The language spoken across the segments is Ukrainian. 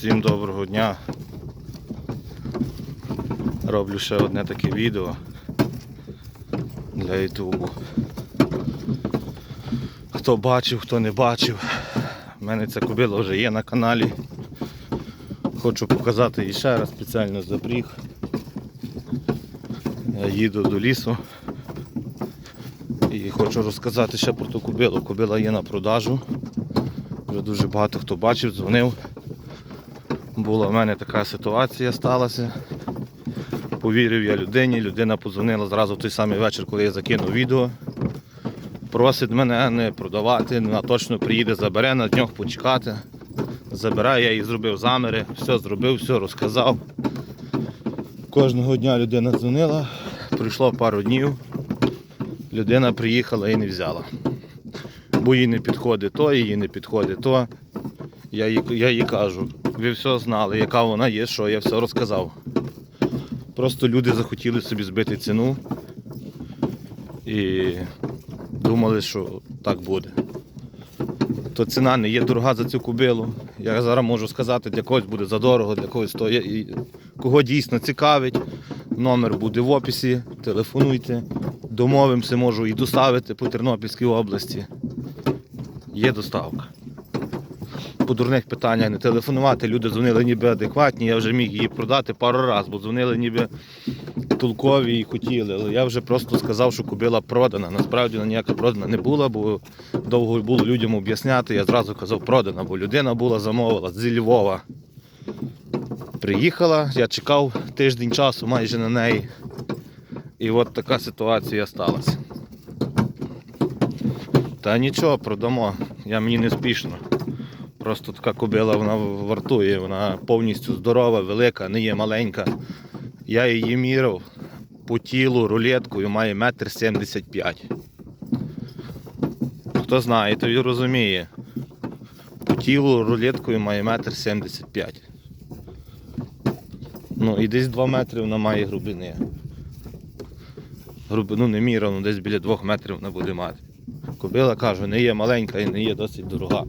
Всім доброго дня. Роблю ще одне таке відео для ютубу. Хто бачив, хто не бачив. У мене ця кобила вже є на каналі. Хочу показати її ще раз спеціально запріг. Я їду до лісу. І хочу розказати ще про ту кобилу. Кобила є на продажу. Вже дуже багато хто бачив, дзвонив. Була в мене така ситуація сталася. Повірив я людині, людина подзвонила зразу в той самий вечір, коли я закинув відео. Просить мене не продавати, вона точно приїде, забере на днях почекати. Забирає, я їй зробив заміри, все зробив, все розказав. Кожного дня людина дзвонила, пройшло пару днів, людина приїхала і не взяла. Бо їй не підходить то, їй не підходить то. Я їй, я їй кажу, ви все знали, яка вона є, що я все розказав. Просто люди захотіли собі збити ціну і думали, що так буде. То ціна не є дорога за цю кубилу. Я зараз можу сказати, для когось буде задорого, для когось то є. Кого дійсно цікавить, номер буде в описі, телефонуйте, домовимося, можу і доставити по Тернопільській області. Є доставка. По дурних питаннях не телефонувати. Люди дзвонили ніби адекватні, я вже міг її продати пару разів, бо дзвонили ніби толкові і хотіли. Але я вже просто сказав, що купила продана. Насправді вона ніяка продана не була, бо довго було людям об'ясняти. Я зразу казав продана, бо людина була замовила зі Львова. Приїхала, я чекав тиждень часу майже на неї. І от така ситуація сталася. Та нічого, продамо. Я мені не спішно. Просто така кобила вона вартує, вона повністю здорова, велика, не є маленька. Я її мірив по тілу рулеткою, має метр сімдесят п'ять. Хто знає, той розуміє. По тілу рулеткою має метр сімдесят. Ну і десь 2 метри вона має грубини. Грубину не міряно, десь біля 2 метрів вона буде мати. Кобила кажу, не є маленька і не є досить дорога,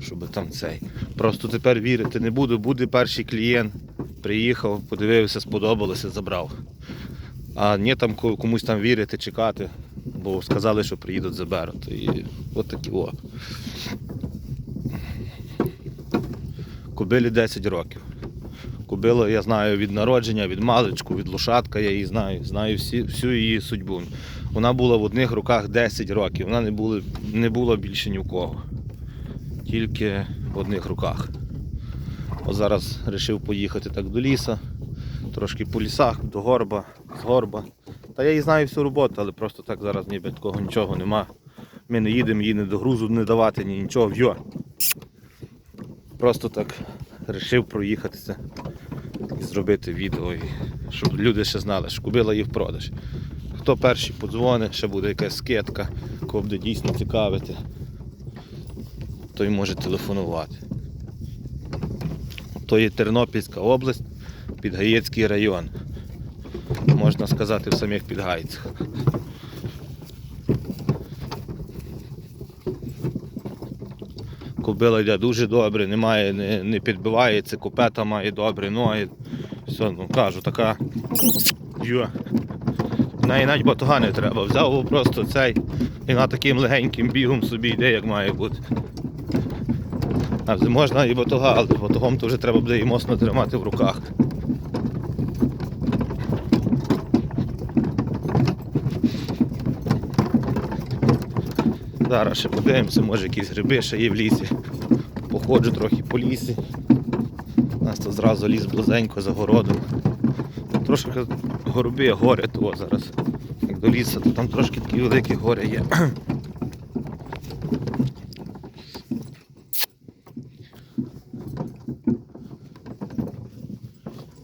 щоб там цей. Просто тепер вірити не буду, буде перший клієнт. Приїхав, подивився, сподобалося, забрав. А ні там комусь там вірити, чекати, бо сказали, що приїдуть, заберуть. І от такі о. Кобилі 10 років. Кобилу я знаю від народження, від маличку, від лошадка, я її знаю, знаю всі, всю її судьбу. Вона була в одних руках 10 років, вона не була, не була більше ні в кого. Тільки в одних руках. От зараз вирішив поїхати так до ліса, трошки по лісах, до горба, з горба. Та я і знаю всю роботу, але просто так зараз ніби такого нічого нема. Ми не їдемо, їй не до грузу не давати, ні нічого. В'йо. Просто так вирішив проїхатися і зробити відео, і щоб люди ще знали, що купила в продаж. Хто перший подзвонить, ще буде якась скидка, кого буде дійсно цікавити, той може телефонувати. То є Тернопільська область, Підгаєцький район. Можна сказати в самих Підгайцях. Кобила йде дуже добре, немає, не, не підбивається, копета має добре ноги. Все, ну кажу, така. Йо. Неї навіть батога не треба. Взяв просто цей і на таким легеньким бігом собі йде, як має бути. А можна і батога, але батогом то вже треба буде її моцно тримати в руках. Зараз ще подивимося, може якісь гриби ще є в лісі. Походжу трохи по лісі. У нас тут зразу ліс близенько за городом. Трошки горуби, гори того зараз. Як до лісу, то там трошки такі великі гори є.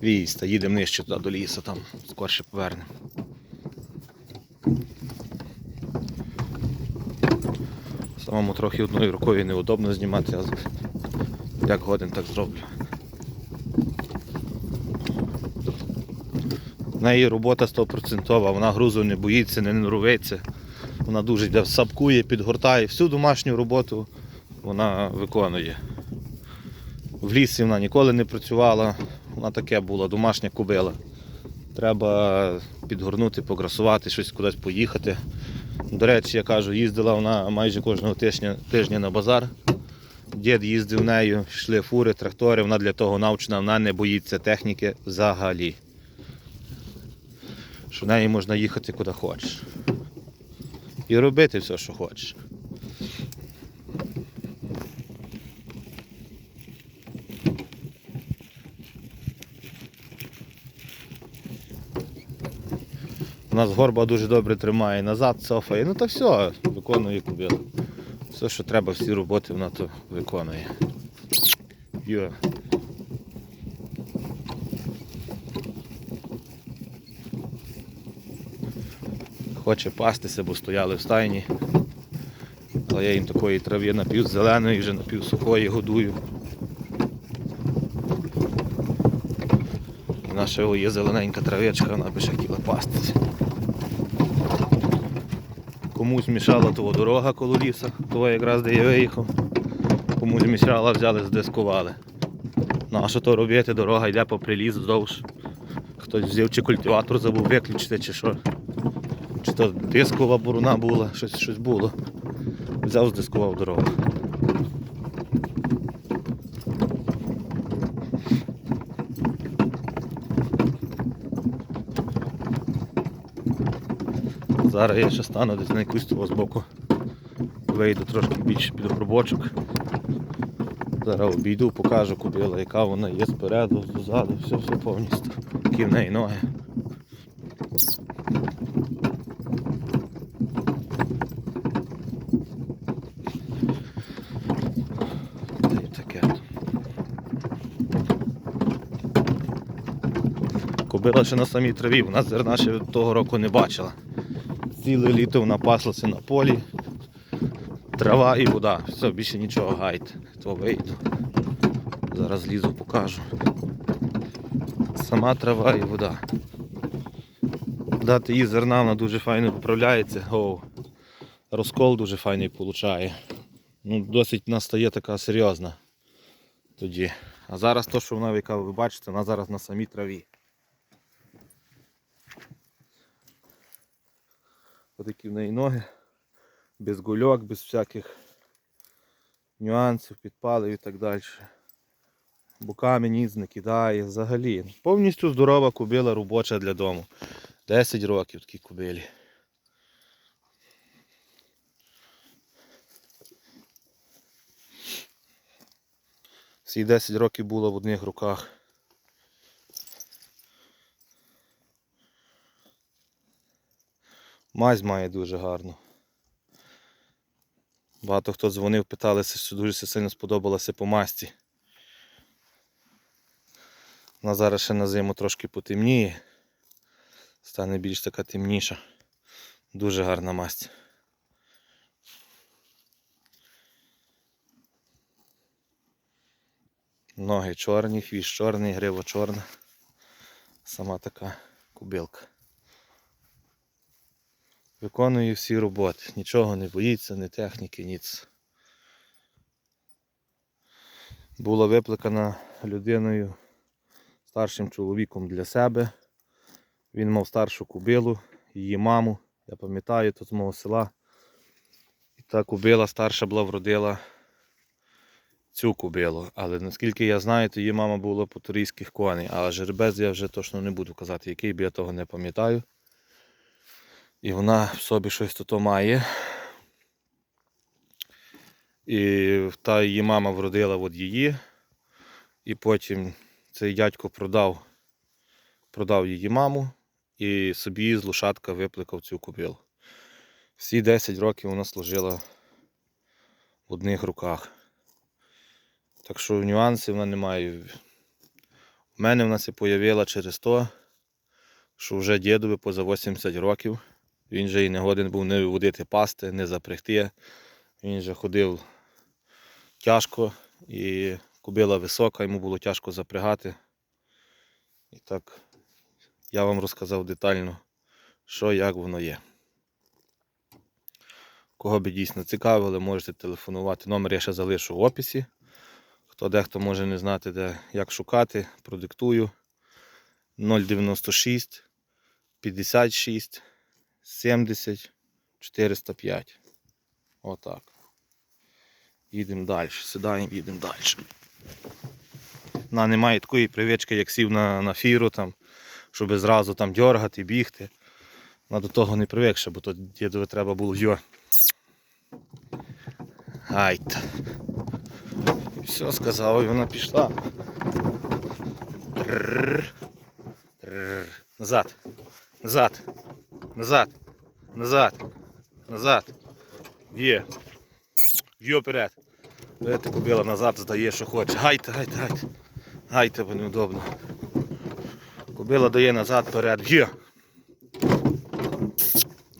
Війста, їдемо нижче туди до лісу, там скорше повернемо. Самому трохи одною рукою неудобно знімати, але як годин, так зроблю. В неї робота 100%, вона грузу не боїться, не нервується. Вона дуже сапкує, підгортає, всю домашню роботу вона виконує. В лісі вона ніколи не працювала. Вона таке була, домашня кобила. Треба підгорнути, пограсувати, щось кудись поїхати. До речі, я кажу, їздила вона майже кожного тижня, тижня на базар. Дід їздив нею, йшли фури, трактори, вона для того навчена, вона не боїться техніки взагалі. Що в неї можна їхати куди хочеш. І робити все, що хочеш. Нас горба дуже добре тримає, назад цофає. Ну то все, виконує кубила. Все, що треба, всі роботи вона то виконує. Йо. Хоче пастися, бо стояли в стайні. Але я їм такої трави напів зеленої, вже напів сухої годую. Наша є зелененька травичка, вона би ще хотіла пастися. Комусь мішала того дорога коло ліса, того якраз де я виїхав. Комусь мішала, взяли, здискували. Ну а що то робити? Дорога йде по приліз вздовж. Хтось взяв чи культиватор забув виключити, чи що. Чи то дискова буруна була, щось, щось було. Взяв, здискував дорогу. Зараз я ще стану десь на якусь того збоку. Вийду трошки більше під горбочок. Зараз обійду, покажу кубила, яка вона є спереду, ззаду, все, все повністю. Які в неї ноги. Кобила ще на самій траві, вона зерна ще того року не бачила. Ціле літо вона паслася на полі. Трава і вода. Все, більше нічого гайд. То вийду. Зараз лізу, покажу. Сама трава і вода. Дати їй зерна, вона дуже файно поправляється. О, розкол дуже файний получає. Ну, досить вона стає така серйозна тоді. А зараз то, що вона, яка ви бачите, вона зараз на самій траві. Отакі в неї ноги. Без гульок, без всяких нюансів, підпалів і так далі. Боками ніц не кидає взагалі. Повністю здорова кубила робоча для дому. 10 років такій кубилі. Всі 10 років було в одних руках. Мазь має дуже гарну. Багато хто дзвонив, питалися, що дуже сильно сподобалося по масті. Вона зараз ще на зиму трошки потемніє. Стане більш така темніша. Дуже гарна масть. Ноги чорні, хвіст чорний, грива чорна. Сама така кубилка. Виконує всі роботи. Нічого не боїться, ні техніки, ніц. Була викликана людиною, старшим чоловіком для себе. Він мав старшу кубилу, її маму. Я пам'ятаю, тут з мого села. І та кубила старша була вродила цю кубилу. Але наскільки я знаю, то її мама була по турійських коней. А жеребець я вже точно не буду казати, який, бо я того не пам'ятаю. І вона в собі щось тут має. І та її мама вродила от її. І потім цей дядько продав, продав її маму і собі з лошадка випликав цю кобилу. Всі 10 років вона служила в одних руках. Так що нюансів вона немає. У мене вона се появила через то, що вже дідові поза 80 років. Він вже і не годен був не водити пасти, не запрягти. Він вже ходив тяжко і кубила висока, йому було тяжко запрягати. І так я вам розказав детально, що як воно є. Кого би дійсно цікавили, можете телефонувати. Номер я ще залишу в описі. Хто дехто може не знати, де як шукати, продиктую 096 56 70 405. Отак. Їдемо далі. Сідаємо, їдемо далі. На, немає такої привички, як сів на, на фіру, там, щоб зразу там дергати, бігти. На до того не привикше, бо то дідове треба було йо. Айт. І все сказав, і вона пішла. Трррр. Трррр. Назад. Назад. Назад. Назад. Назад. Є. Є вперед. Видите, кобила назад здає, що хоче. Гайте, гайте, гайте. Гайте, бо неудобно. Кобила дає назад, вперед. Є.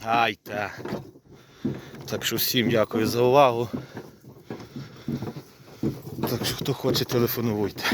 Гайте. Так що всім дякую за увагу. Так що хто хоче телефонуйте.